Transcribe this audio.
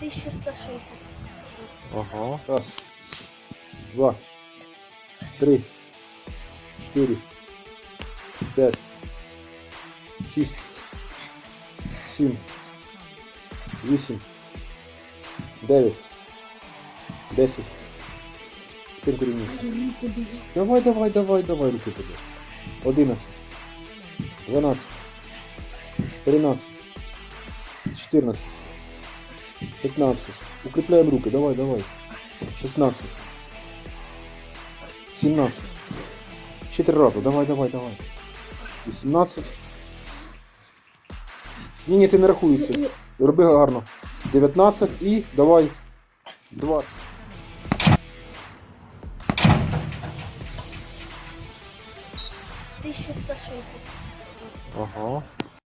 1160. Ага. Раз, два, три, четыре, пять, шесть, семь, восемь, девять, десять. Теперь гривни. Давай, давай, давай, давай, руки туда. Одиннадцать, двенадцать, тринадцать, четырнадцать. 15. Укрепляем руки. Давай, давай. 16. 17. Еще раза. Давай, давай, давай. 18. Ні, ні, ти не рахується. Роби гарно. 19 і давай. 20. Тисяча Ага.